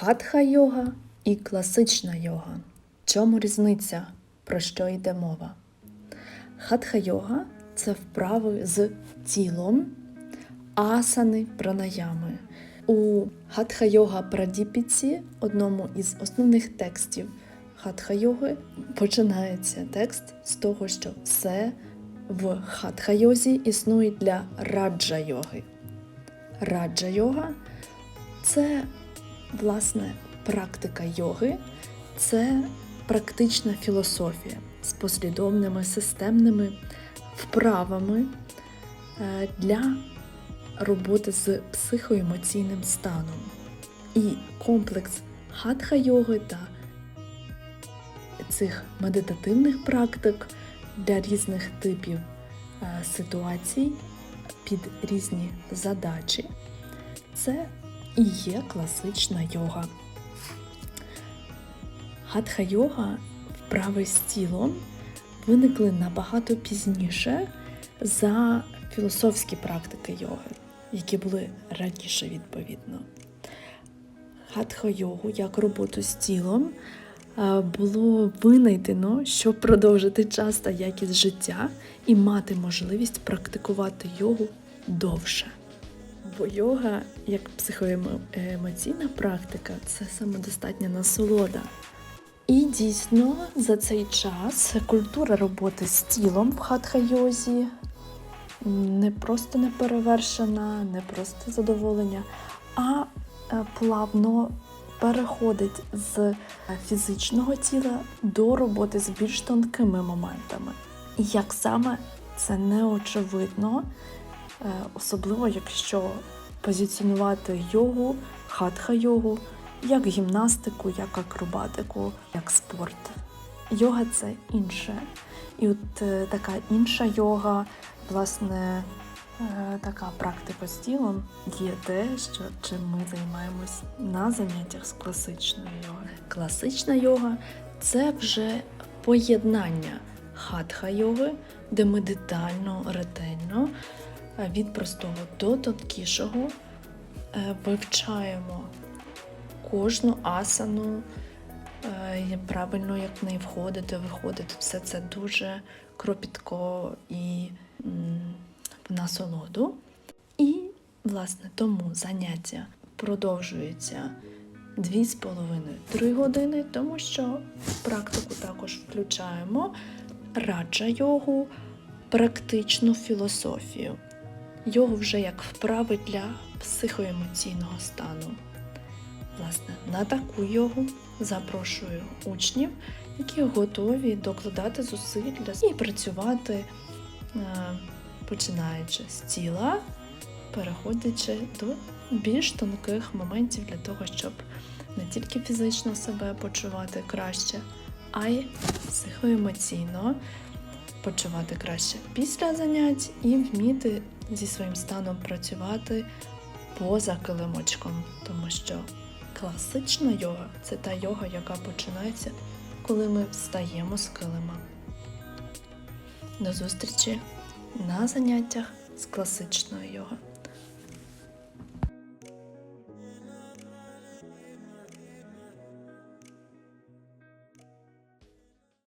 Хатха йога і класична йога. В чому різниця? Про що йде мова? Хатха йога це вправи з тілом, асани пранаями. У хатха йога Прадіпіці, одному із основних текстів хатха йоги, починається текст з того, що все в хатха йозі існує для раджа йоги. Раджа йога це власне практика йоги, це практична філософія з послідовними системними вправами е, для роботи з психоемоційним станом. І комплекс хатха йоги та цих медитативних практик для різних типів е, ситуацій під різні задачі. Це і є класична йога. Хатха йога, вправи з тілом виникли набагато пізніше за філософські практики йоги, які були раніше відповідно. Хатха йогу як роботу з тілом е, було винайдено, щоб продовжити час та якість життя і мати можливість практикувати йогу довше. Бо йога, як психоемоційна практика, це самодостатня насолода. І дійсно за цей час культура роботи з тілом в хатха-йозі не просто не перевершена, не просто задоволення, а е, плавно переходить з фізичного тіла до роботи з більш тонкими моментами. Як саме це не очевидно, е, особливо якщо позиціонувати йогу, хатха-йогу як гімнастику, як акробатику, як спорт. Йога це інше. І от е, така інша йога, власне, е, така практика з тілом є те, що чим ми займаємось на заняттях з класичної йоги. Класична йога це вже поєднання хатха йоги, де ми детально, ретельно е, від простого до тонкішого е, вивчаємо кожну асану, е, правильно як в неї входити, виходити. Все це дуже кропітко і в насолоду. І, власне, тому заняття продовжується 2,5-3 години, тому що практику також включаємо раджа йогу, практичну філософію. Йогу вже як вправи для психоемоційного стану. Власне, на таку йогу запрошую учнів, які готові докладати зусиль і працювати, е, починаючи з тіла, переходячи до більш тонких моментів для того, щоб не тільки фізично себе почувати краще, а й психоемоційно почувати краще після занять і вміти зі своїм станом працювати поза килимочком, тому що Класична йога це та йога, яка починається, коли ми встаємо з килима. До зустрічі на заняттях з класичної йоги.